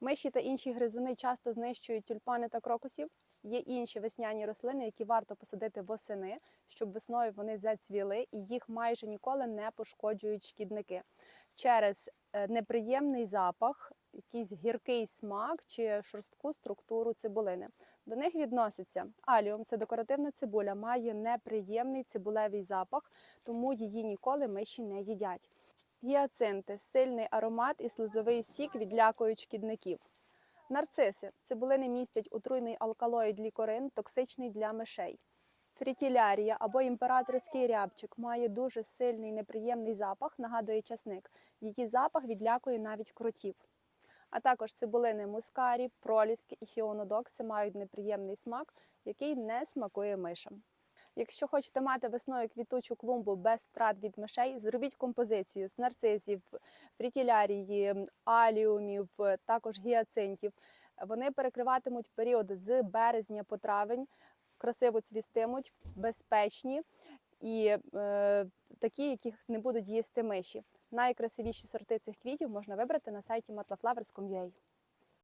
Миші та інші гризуни часто знищують тюльпани та крокусів. Є інші весняні рослини, які варто посадити восени, щоб весною вони зацвіли і їх майже ніколи не пошкоджують шкідники через е, неприємний запах, якийсь гіркий смак чи шорстку структуру цибулини. До них відноситься аліум, це декоративна цибуля, має неприємний цибулевий запах, тому її ніколи миші не їдять. Гіацинти сильний аромат і слизовий сік відлякують шкідників. Нарциси цибулини містять отруйний алкалоїд лікорин, токсичний для мишей. Фрітілярія або імператорський рябчик має дуже сильний неприємний запах, нагадує часник. Її запах відлякує навіть кротів. А також цибулини мускарі, проліски і хіонодокси мають неприємний смак, який не смакує мишам. Якщо хочете мати весною квітучу клумбу без втрат від мишей, зробіть композицію з нарцизів, фрітілярії, аліумів, також гіацинтів. Вони перекриватимуть період з березня по травень, красиво цвістимуть, безпечні і е, такі, яких не будуть їсти миші. Найкрасивіші сорти цих квітів можна вибрати на сайті matlaflowers.com.ua.